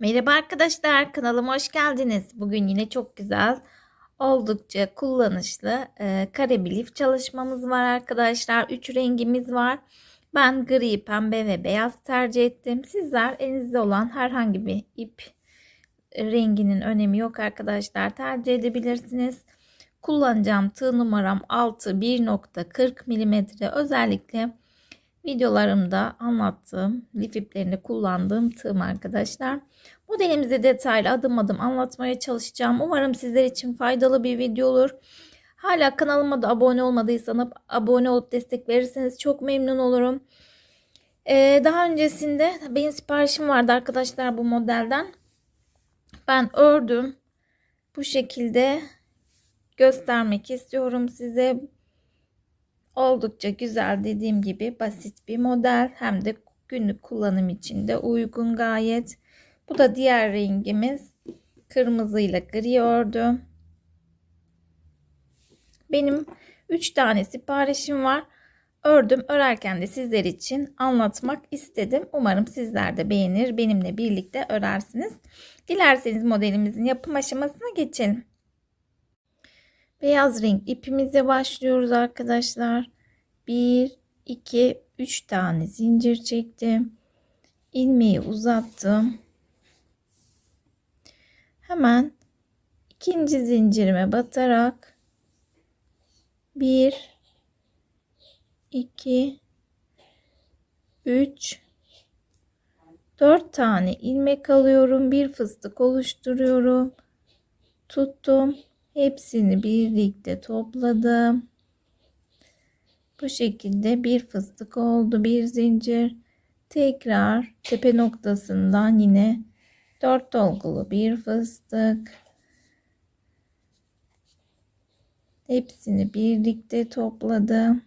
Merhaba arkadaşlar, kanalıma hoş geldiniz. Bugün yine çok güzel, oldukça kullanışlı e, kare bir lif çalışmamız var arkadaşlar. Üç rengimiz var. Ben gri, pembe ve beyaz tercih ettim. Sizler elinizde olan herhangi bir ip renginin önemi yok arkadaşlar. Tercih edebilirsiniz. Kullanacağım tığ numaram 6 1.40 mm. Özellikle videolarımda anlattığım lif iplerini kullandığım tığım arkadaşlar. Modelimizi detaylı adım adım anlatmaya çalışacağım. Umarım sizler için faydalı bir video olur. Hala kanalıma da abone olmadıysanız abone olup destek verirseniz çok memnun olurum. Ee, daha öncesinde benim siparişim vardı arkadaşlar bu modelden. Ben ördüm. Bu şekilde göstermek istiyorum size. Oldukça güzel dediğim gibi basit bir model. Hem de günlük kullanım için de uygun gayet. Bu da diğer rengimiz. Kırmızı ile gri ördüm. Benim 3 tane siparişim var. Ördüm. Örerken de sizler için anlatmak istedim. Umarım sizler de beğenir. Benimle birlikte örersiniz. Dilerseniz modelimizin yapım aşamasına geçelim. Beyaz renk ipimize başlıyoruz arkadaşlar. 1, 2, 3 tane zincir çektim. ilmeği uzattım. Hemen ikinci zincirime batarak 1 2 3 4 tane ilmek alıyorum. Bir fıstık oluşturuyorum. Tuttum. Hepsini birlikte topladım. Bu şekilde bir fıstık oldu. Bir zincir. Tekrar tepe noktasından yine 4 dolgulu bir fıstık. Hepsini birlikte topladım.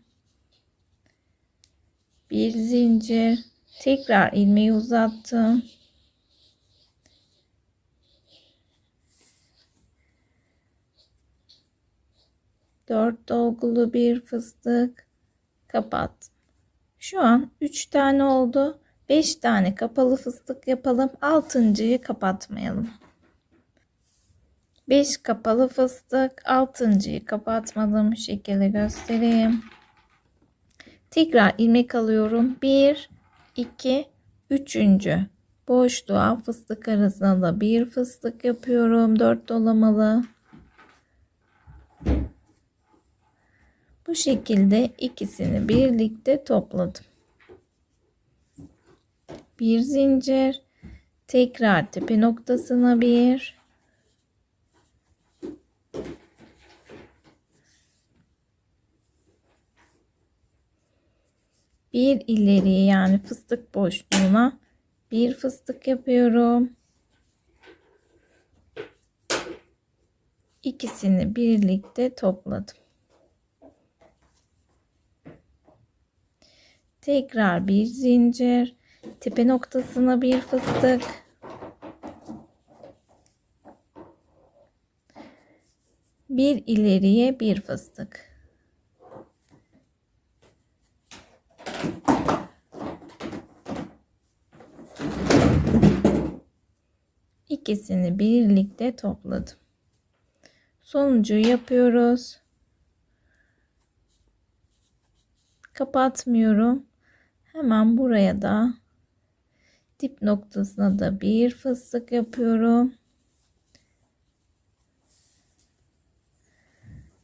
Bir zincir. Tekrar ilmeği uzattım. Dört dolgulu bir fıstık kapat. Şu an 3 tane oldu. 5 tane kapalı fıstık yapalım. 6.yı kapatmayalım. 5 kapalı fıstık. 6.yı kapatmadım. Şu şekilde göstereyim. Tekrar ilmek alıyorum. 1 2 3. boşluğa fıstık arasına da bir fıstık yapıyorum. 4 dolamalı. Bu şekilde ikisini birlikte topladım. Bir zincir, tekrar tepe noktasına bir, bir ileriye yani fıstık boşluğuna bir fıstık yapıyorum. İkisini birlikte topladım. Tekrar bir zincir. Tepe noktasına bir fıstık. Bir ileriye bir fıstık. İkisini birlikte topladım. Sonuncu yapıyoruz. Kapatmıyorum. Hemen buraya da dip noktasına da bir fıstık yapıyorum.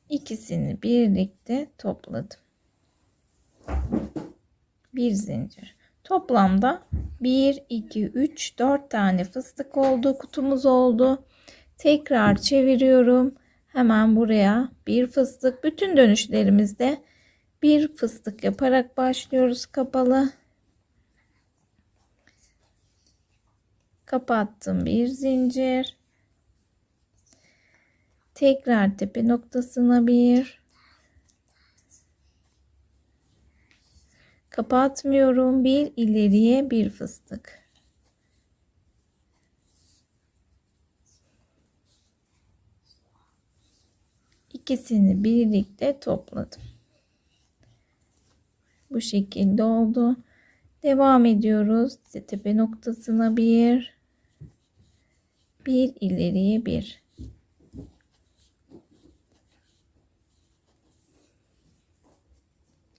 İkisini birlikte topladım. Bir zincir. Toplamda 1, 2, 3, 4 tane fıstık oldu. Kutumuz oldu. Tekrar çeviriyorum. Hemen buraya bir fıstık. Bütün dönüşlerimizde bir fıstık yaparak başlıyoruz kapalı. Kapattım bir zincir. Tekrar tepe noktasına bir. Kapatmıyorum. Bir ileriye bir fıstık. İkisini birlikte topladım. Bu şekilde oldu. Devam ediyoruz. Tepe noktasına bir Bir ileriye bir.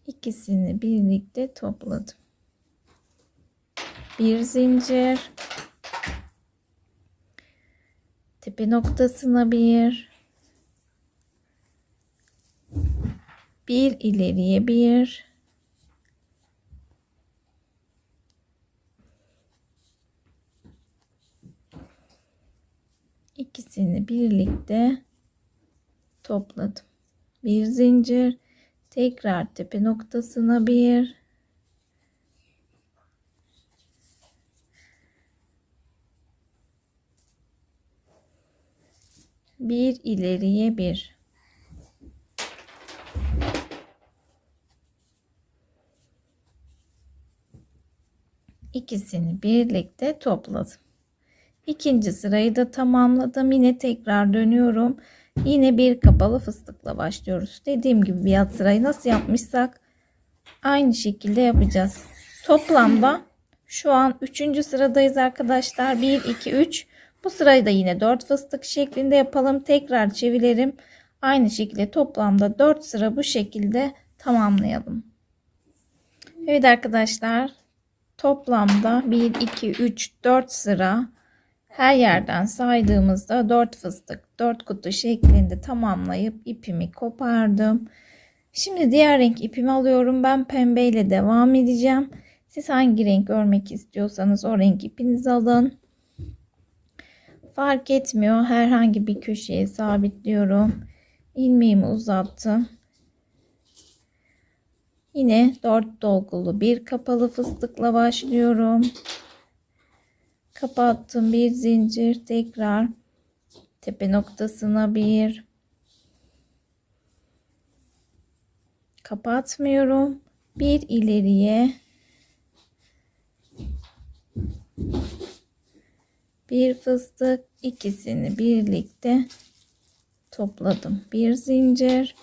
İkisini birlikte topladım. Bir zincir. Tepe noktasına bir. Bir ileriye bir. İkisini birlikte topladım. Bir zincir. Tekrar tepe noktasına bir. Bir ileriye bir. İkisini birlikte topladım. İkinci sırayı da tamamladım. Yine tekrar dönüyorum. Yine bir kapalı fıstıkla başlıyoruz. Dediğim gibi bir alt sırayı nasıl yapmışsak aynı şekilde yapacağız. Toplamda şu an 3. sıradayız arkadaşlar. 1, 2, 3. Bu sırayı da yine 4 fıstık şeklinde yapalım. Tekrar çevirelim. Aynı şekilde toplamda 4 sıra bu şekilde tamamlayalım. Evet arkadaşlar. Toplamda 1, 2, 3, 4 sıra her yerden saydığımızda 4 fıstık 4 kutu şeklinde tamamlayıp ipimi kopardım. Şimdi diğer renk ipimi alıyorum. Ben pembe ile devam edeceğim. Siz hangi renk örmek istiyorsanız o renk ipinizi alın. Fark etmiyor. Herhangi bir köşeye sabitliyorum. İlmeğimi uzattım. Yine 4 dolgulu bir kapalı fıstıkla başlıyorum kapattım bir zincir tekrar tepe noktasına bir. Kapatmıyorum. Bir ileriye. Bir fıstık ikisini birlikte topladım. Bir zincir.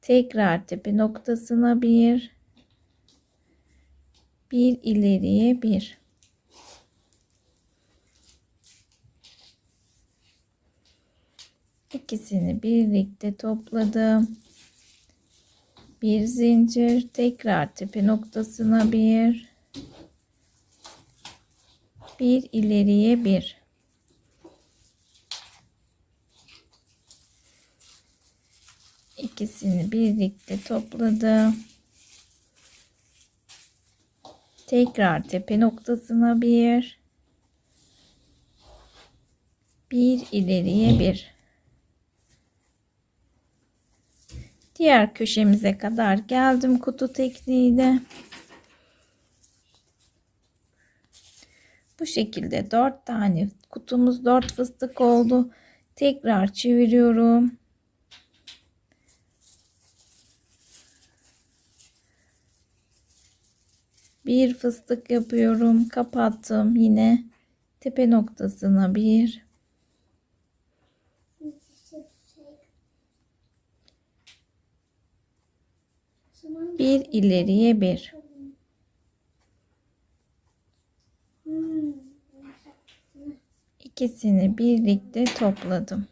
Tekrar tepe noktasına bir. Bir ileriye bir ikisini birlikte topladım. Bir zincir tekrar tepe noktasına bir bir ileriye bir ikisini birlikte topladım. Tekrar tepe noktasına bir bir ileriye bir diğer köşemize kadar geldim kutu tekniğiyle. Bu şekilde 4 tane kutumuz 4 fıstık oldu. Tekrar çeviriyorum. Bir fıstık yapıyorum. Kapattım. Yine tepe noktasına bir bir ileriye bir. İkisini birlikte topladım.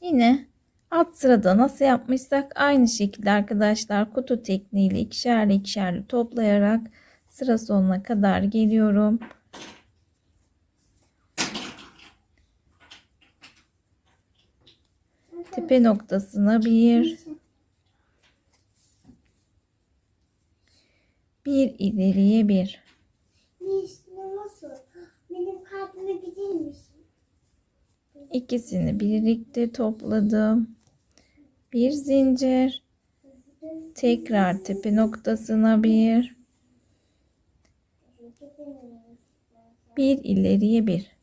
Yine alt sırada nasıl yapmışsak aynı şekilde arkadaşlar kutu tekniğiyle ikişerli ikişerli toplayarak sıra sonuna kadar geliyorum. Tepe noktasına bir bir ileriye bir. İkisini birlikte topladım. Bir zincir. Tekrar tepe noktasına bir. Bir ileriye bir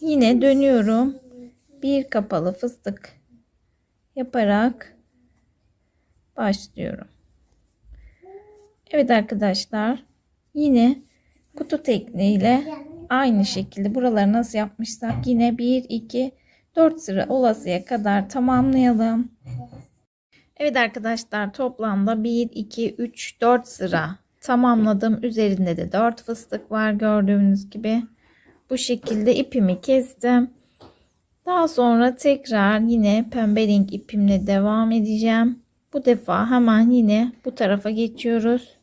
yine dönüyorum bir kapalı fıstık yaparak başlıyorum. Evet arkadaşlar yine kutu tekniğiyle Aynı şekilde buraları nasıl yapmışsak yine 1, 2, 4 sıra olasıya kadar tamamlayalım. Evet arkadaşlar toplamda 1, 2, 3, 4 sıra tamamladım. Üzerinde de 4 fıstık var gördüğünüz gibi. Bu şekilde ipimi kestim. Daha sonra tekrar yine pembe renk ipimle devam edeceğim. Bu defa hemen yine bu tarafa geçiyoruz.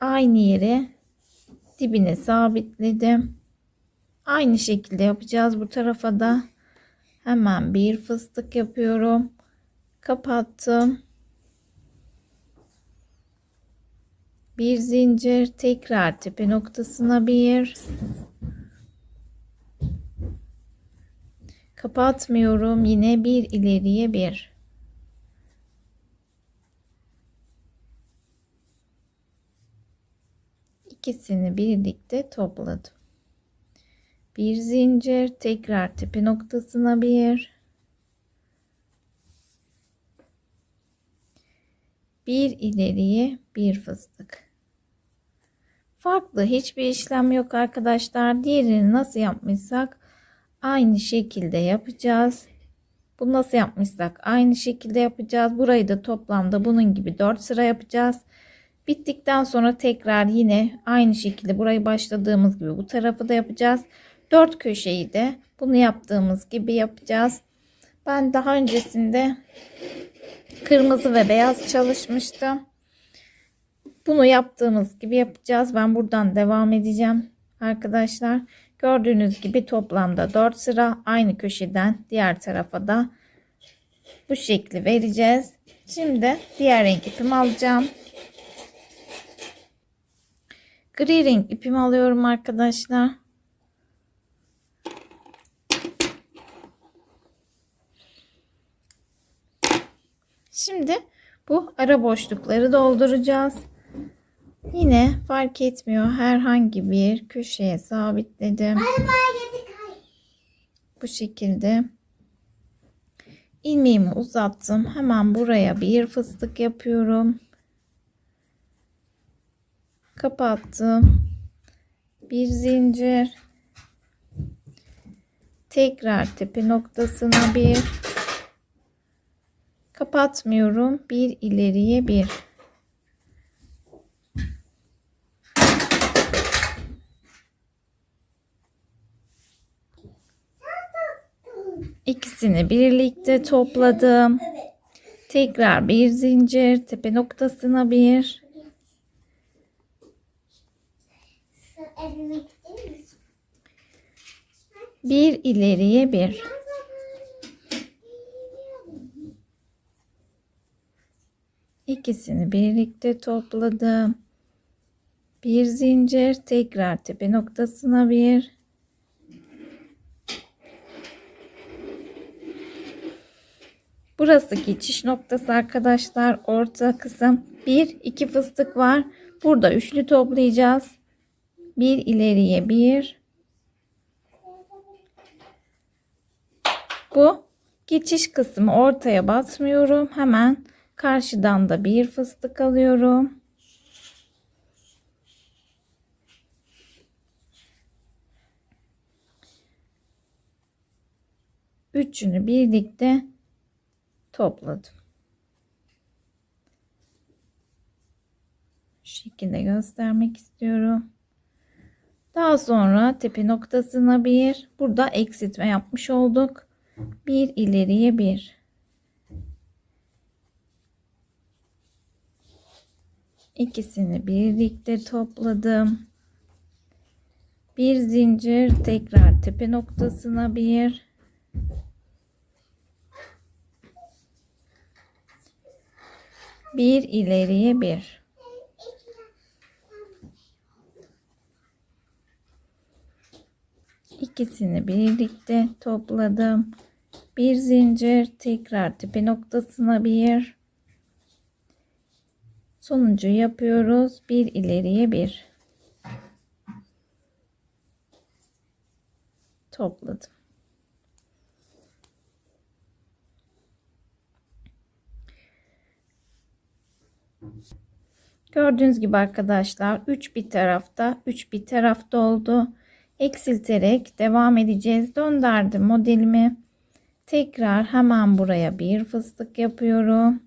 Aynı yere dibine sabitledim. Aynı şekilde yapacağız bu tarafa da. Hemen bir fıstık yapıyorum. Kapattım. Bir zincir tekrar tepe noktasına bir. Kapatmıyorum yine bir ileriye bir. İkisini birlikte topladım. Bir zincir tekrar tepe noktasına bir. Bir ileriye bir fıstık farklı hiçbir işlem yok arkadaşlar. Diğerini nasıl yapmışsak aynı şekilde yapacağız. Bu nasıl yapmışsak aynı şekilde yapacağız. Burayı da toplamda bunun gibi 4 sıra yapacağız. Bittikten sonra tekrar yine aynı şekilde burayı başladığımız gibi bu tarafı da yapacağız. 4 köşeyi de bunu yaptığımız gibi yapacağız. Ben daha öncesinde kırmızı ve beyaz çalışmıştım bunu yaptığımız gibi yapacağız. Ben buradan devam edeceğim arkadaşlar. Gördüğünüz gibi toplamda 4 sıra. Aynı köşeden diğer tarafa da bu şekli vereceğiz. Şimdi diğer renk ipimi alacağım. Gri renk ipimi alıyorum arkadaşlar. Şimdi bu ara boşlukları dolduracağız. Yine fark etmiyor herhangi bir köşeye sabitledim. Bu şekilde ilmeğimi uzattım. Hemen buraya bir fıstık yapıyorum. Kapattım. Bir zincir. Tekrar tepe noktasına bir kapatmıyorum. Bir ileriye bir. İkisini birlikte topladım. Tekrar bir zincir tepe noktasına bir. Bir ileriye bir. İkisini birlikte topladım. Bir zincir tekrar tepe noktasına bir. Burası geçiş noktası arkadaşlar. Orta kısım. Bir iki fıstık var. Burada üçlü toplayacağız. Bir ileriye bir. Bu geçiş kısmı ortaya batmıyorum. Hemen karşıdan da bir fıstık alıyorum. Üçünü birlikte topladım. Şu şekilde göstermek istiyorum. Daha sonra tepe noktasına bir burada eksiltme yapmış olduk. Bir ileriye bir. İkisini birlikte topladım. Bir zincir tekrar tepe noktasına bir. Bir ileriye bir. İkisini birlikte topladım. Bir zincir tekrar tepe noktasına bir. Sonuncu yapıyoruz. Bir ileriye bir. Topladım. Gördüğünüz gibi arkadaşlar 3 bir tarafta 3 bir tarafta oldu. eksilterek devam edeceğiz. Döndürdüm modelimi. Tekrar hemen buraya bir fıstık yapıyorum.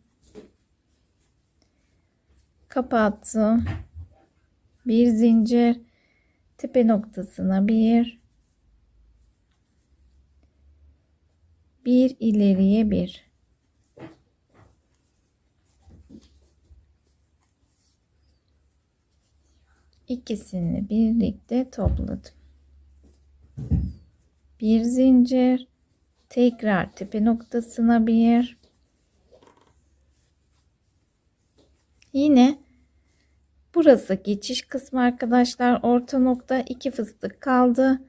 Kapattım. Bir zincir tepe noktasına bir bir ileriye bir ikisini birlikte topladım. Bir zincir tekrar tepe noktasına bir. Yine burası geçiş kısmı arkadaşlar. Orta nokta iki fıstık kaldı.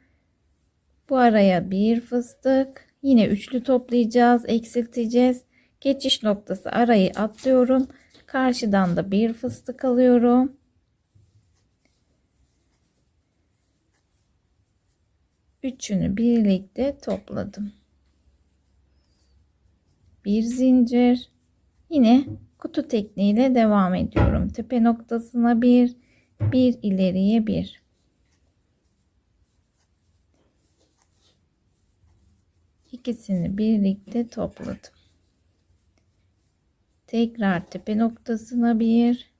Bu araya bir fıstık. Yine üçlü toplayacağız eksilteceğiz. Geçiş noktası arayı atlıyorum. Karşıdan da bir fıstık alıyorum üçünü birlikte topladım. Bir zincir. Yine kutu tekniğiyle devam ediyorum. Tepe noktasına bir, bir ileriye bir. İkisini birlikte topladım. Tekrar tepe noktasına bir,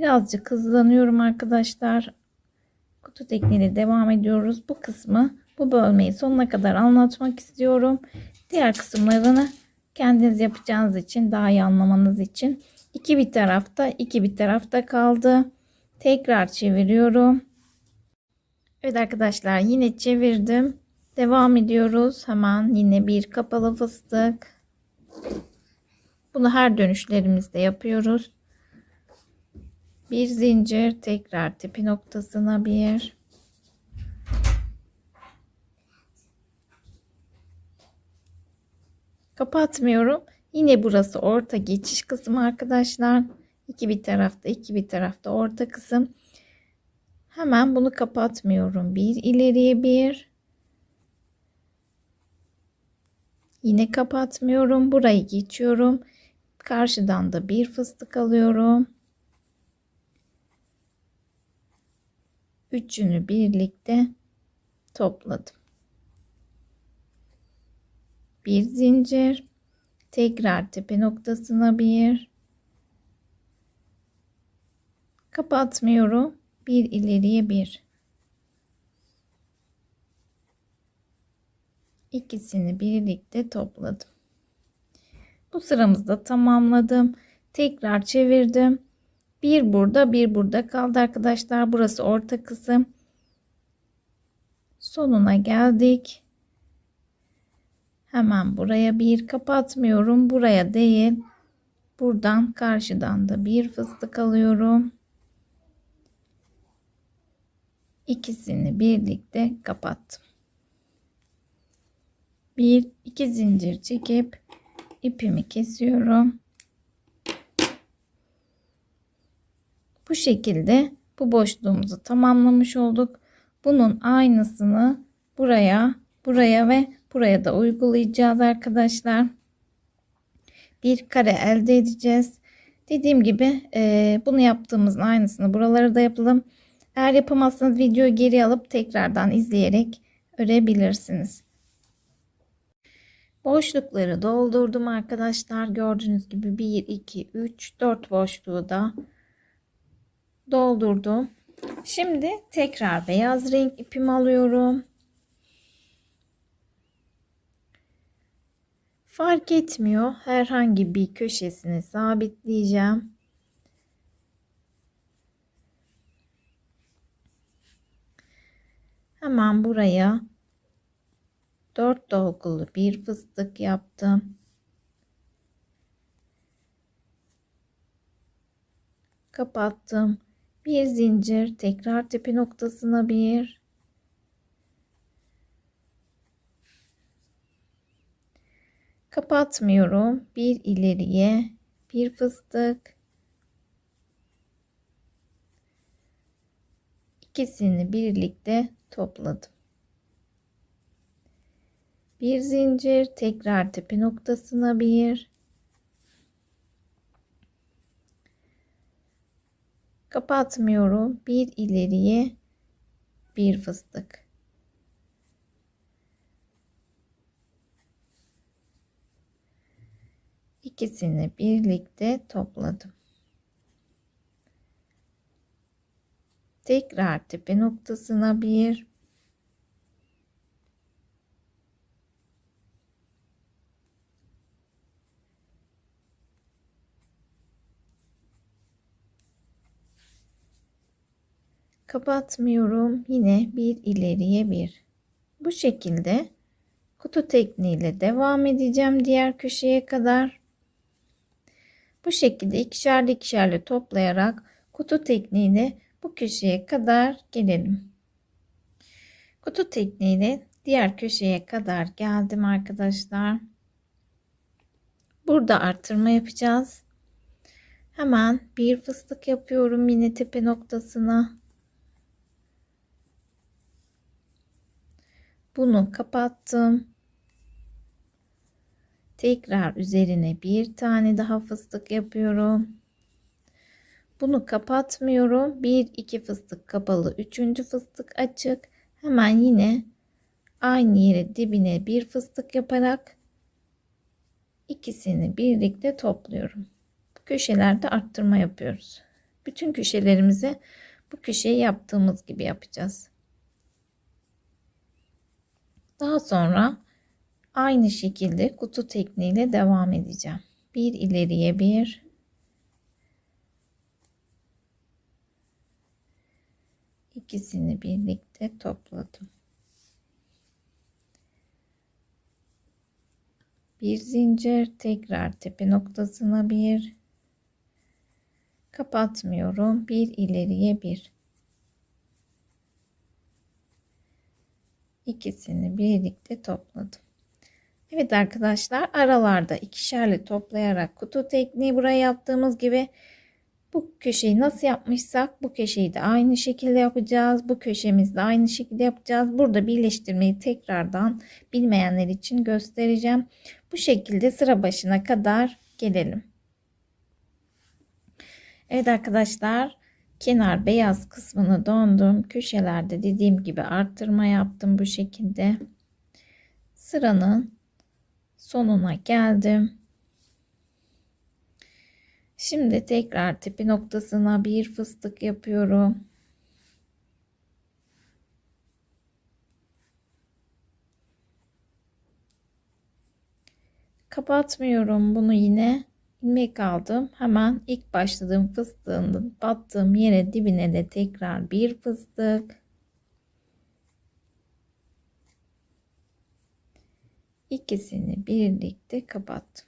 Birazcık hızlanıyorum arkadaşlar. Kutu tekniğiyle devam ediyoruz. Bu kısmı, bu bölmeyi sonuna kadar anlatmak istiyorum. Diğer kısımlarını kendiniz yapacağınız için, daha iyi anlamanız için. iki bir tarafta, iki bir tarafta kaldı. Tekrar çeviriyorum. Evet arkadaşlar yine çevirdim. Devam ediyoruz. Hemen yine bir kapalı fıstık. Bunu her dönüşlerimizde yapıyoruz. Bir zincir tekrar tepe noktasına bir. Kapatmıyorum. Yine burası orta geçiş kısmı arkadaşlar. İki bir tarafta iki bir tarafta orta kısım. Hemen bunu kapatmıyorum. Bir ileriye bir. Yine kapatmıyorum. Burayı geçiyorum. Karşıdan da bir fıstık alıyorum. Üçünü birlikte topladım. Bir zincir. Tekrar tepe noktasına bir. Kapatmıyorum. Bir ileriye bir. İkisini birlikte topladım. Bu sıramızda tamamladım. Tekrar çevirdim. Bir burada bir burada kaldı arkadaşlar. Burası orta kısım. Sonuna geldik. Hemen buraya bir kapatmıyorum. Buraya değil. Buradan karşıdan da bir fıstık alıyorum. İkisini birlikte kapattım. Bir iki zincir çekip ipimi kesiyorum. Bu şekilde bu boşluğumuzu tamamlamış olduk. Bunun aynısını buraya, buraya ve buraya da uygulayacağız arkadaşlar. Bir kare elde edeceğiz. Dediğim gibi e, bunu yaptığımızın aynısını buralara da yapalım. Eğer yapamazsanız videoyu geri alıp tekrardan izleyerek örebilirsiniz. Boşlukları doldurdum arkadaşlar. Gördüğünüz gibi 1, 2, 3, 4 boşluğu da doldurdum. Şimdi tekrar beyaz renk ipimi alıyorum. Fark etmiyor. Herhangi bir köşesini sabitleyeceğim. Hemen buraya 4 dolgulu bir fıstık yaptım. Kapattım bir zincir tekrar tepe noktasına bir. Kapatmıyorum. Bir ileriye bir fıstık. İkisini birlikte topladım. Bir zincir tekrar tepe noktasına bir Kapatmıyorum. Bir ileriye bir fıstık. İkisini birlikte topladım. Tekrar tepe noktasına bir kapatmıyorum. Yine bir ileriye bir. Bu şekilde kutu tekniğiyle devam edeceğim diğer köşeye kadar. Bu şekilde ikişerli ikişerli toplayarak kutu tekniğiyle bu köşeye kadar gelelim. Kutu tekniğiyle diğer köşeye kadar geldim arkadaşlar. Burada artırma yapacağız. Hemen bir fıstık yapıyorum yine tepe noktasına. Bunu kapattım. Tekrar üzerine bir tane daha fıstık yapıyorum. Bunu kapatmıyorum. Bir iki fıstık kapalı. Üçüncü fıstık açık. Hemen yine aynı yere dibine bir fıstık yaparak ikisini birlikte topluyorum. Bu köşelerde arttırma yapıyoruz. Bütün köşelerimizi bu köşeyi yaptığımız gibi yapacağız. Daha sonra aynı şekilde kutu tekniğiyle devam edeceğim. Bir ileriye bir. ikisini birlikte topladım. Bir zincir tekrar tepe noktasına bir kapatmıyorum. Bir ileriye bir. İkisini birlikte topladım. Evet arkadaşlar aralarda ikişerli toplayarak kutu tekniği buraya yaptığımız gibi bu köşeyi nasıl yapmışsak bu köşeyi de aynı şekilde yapacağız. Bu köşemizi de aynı şekilde yapacağız. Burada birleştirmeyi tekrardan bilmeyenler için göstereceğim. Bu şekilde sıra başına kadar gelelim. Evet arkadaşlar kenar beyaz kısmını döndüm. Köşelerde dediğim gibi arttırma yaptım bu şekilde. Sıranın sonuna geldim. Şimdi tekrar tepe noktasına bir fıstık yapıyorum. Kapatmıyorum bunu yine ilmek aldım. Hemen ilk başladığım fıstığın battığım yere dibine de tekrar bir fıstık. İkisini birlikte kapattım.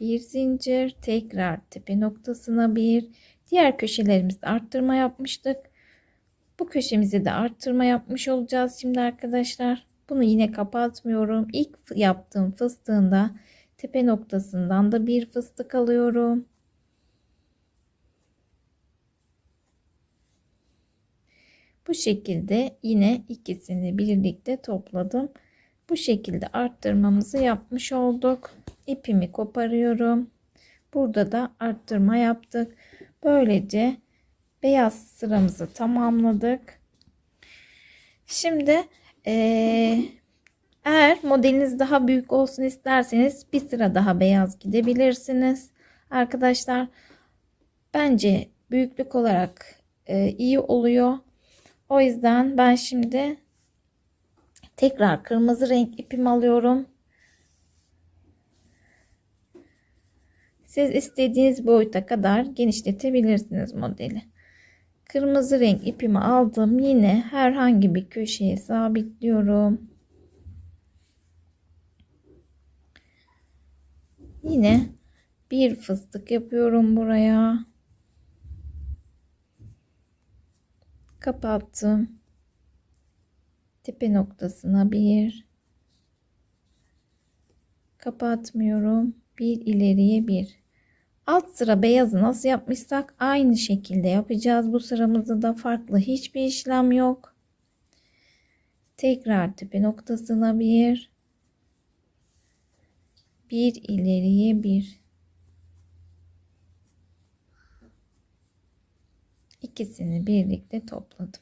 Bir zincir tekrar tepe noktasına bir diğer köşelerimizde arttırma yapmıştık. Bu köşemizi de arttırma yapmış olacağız şimdi arkadaşlar. Bunu yine kapatmıyorum. İlk yaptığım fıstığında tepe noktasından da bir fıstık alıyorum. Bu şekilde yine ikisini birlikte topladım. Bu şekilde arttırmamızı yapmış olduk. İpimi koparıyorum. Burada da arttırma yaptık. Böylece beyaz sıramızı tamamladık. Şimdi ee, eğer modeliniz daha büyük olsun isterseniz bir sıra daha beyaz gidebilirsiniz. Arkadaşlar bence büyüklük olarak e, iyi oluyor. O yüzden ben şimdi tekrar kırmızı renk ipimi alıyorum. Siz istediğiniz boyuta kadar genişletebilirsiniz modeli. Kırmızı renk ipimi aldım. Yine herhangi bir köşeye sabitliyorum. Yine bir fıstık yapıyorum buraya. Kapattım. Tepe noktasına bir. Kapatmıyorum. Bir ileriye bir. Alt sıra beyazı nasıl yapmışsak aynı şekilde yapacağız. Bu sıramızda da farklı hiçbir işlem yok. Tekrar tepe noktasına bir bir ileriye bir İkisini birlikte topladım.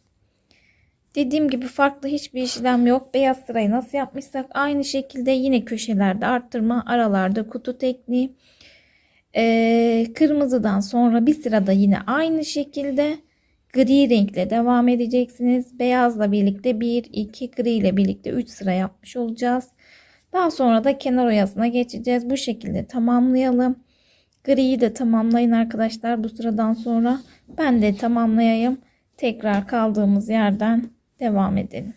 Dediğim gibi farklı hiçbir işlem yok. Beyaz sırayı nasıl yapmışsak aynı şekilde yine köşelerde arttırma, aralarda kutu tekniği. Ee, kırmızıdan sonra bir sırada yine aynı şekilde gri renkle devam edeceksiniz. Beyazla birlikte 1, 2, gri ile birlikte 3 sıra yapmış olacağız. Daha sonra da kenar oyasına geçeceğiz. Bu şekilde tamamlayalım. Griyi de tamamlayın arkadaşlar bu sıradan sonra. Ben de tamamlayayım. Tekrar kaldığımız yerden devam edelim.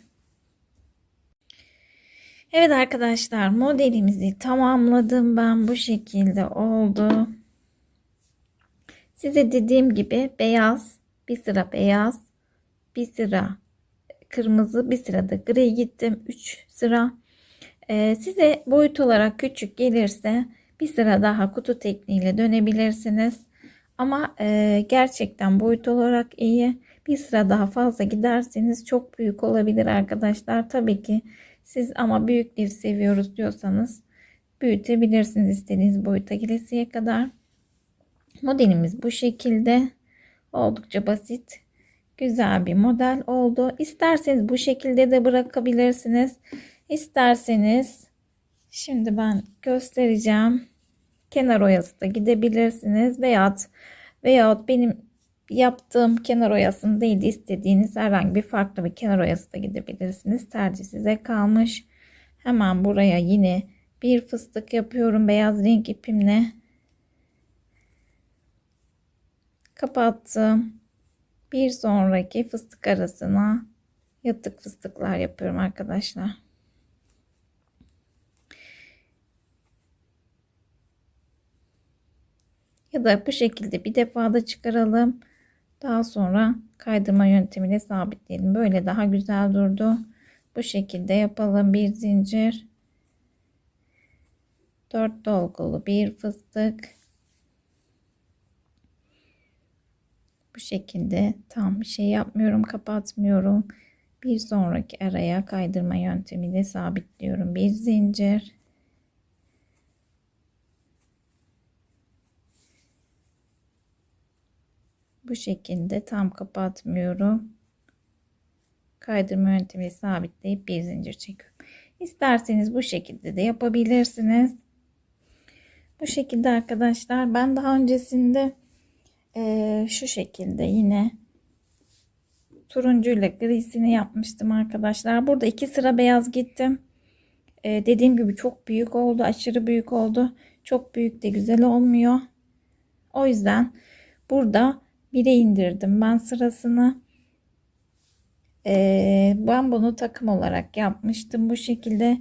Evet arkadaşlar modelimizi tamamladım ben bu şekilde oldu. Size dediğim gibi beyaz bir sıra beyaz bir sıra kırmızı bir sıra da gri gittim 3 sıra. Ee, size boyut olarak küçük gelirse bir sıra daha kutu tekniğiyle dönebilirsiniz. Ama e, gerçekten boyut olarak iyi. Bir sıra daha fazla giderseniz çok büyük olabilir arkadaşlar. Tabii ki siz ama büyükleri seviyoruz diyorsanız büyütebilirsiniz istediğiniz boyuta gelesiye kadar. Modelimiz bu şekilde. Oldukça basit. Güzel bir model oldu. İsterseniz bu şekilde de bırakabilirsiniz. İsterseniz şimdi ben göstereceğim. Kenar oyası da gidebilirsiniz. Veyahut, veyahut benim yaptığım kenar oyasını değil de istediğiniz herhangi bir farklı bir kenar oyası da gidebilirsiniz. Tercih size kalmış. Hemen buraya yine bir fıstık yapıyorum beyaz renk ipimle. Kapattım. Bir sonraki fıstık arasına yatık fıstıklar yapıyorum arkadaşlar. Ya da bu şekilde bir defada çıkaralım. Daha sonra kaydırma yöntemiyle sabitleyelim. Böyle daha güzel durdu. Bu şekilde yapalım. Bir zincir. Dört dolgulu bir fıstık. Bu şekilde tam bir şey yapmıyorum. Kapatmıyorum. Bir sonraki araya kaydırma yöntemiyle sabitliyorum. Bir zincir. Bu şekilde tam kapatmıyorum. Kaydırma yöntemiyle sabitleyip bir zincir çekiyorum. İsterseniz bu şekilde de yapabilirsiniz. Bu şekilde arkadaşlar ben daha öncesinde e, şu şekilde yine turuncuyla grisini yapmıştım arkadaşlar. Burada iki sıra beyaz gittim. E, dediğim gibi çok büyük oldu. Aşırı büyük oldu. Çok büyük de güzel olmuyor. O yüzden burada 1'e indirdim ben sırasını. Ee, ben bunu takım olarak yapmıştım bu şekilde.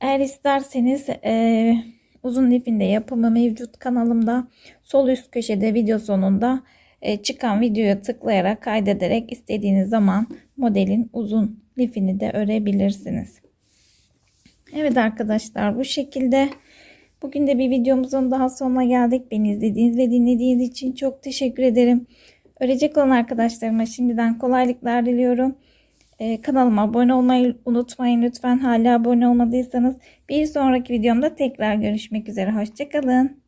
Eğer isterseniz e, uzun ipinde yapımı mevcut kanalımda. Sol üst köşede video sonunda e, çıkan videoya tıklayarak kaydederek istediğiniz zaman modelin uzun lifini de örebilirsiniz. Evet arkadaşlar bu şekilde Bugün de bir videomuzun daha sonuna geldik. Beni izlediğiniz ve dinlediğiniz için çok teşekkür ederim. Örecek olan arkadaşlarıma şimdiden kolaylıklar diliyorum. Ee, kanalıma abone olmayı unutmayın lütfen. Hala abone olmadıysanız bir sonraki videomda tekrar görüşmek üzere. Hoşçakalın.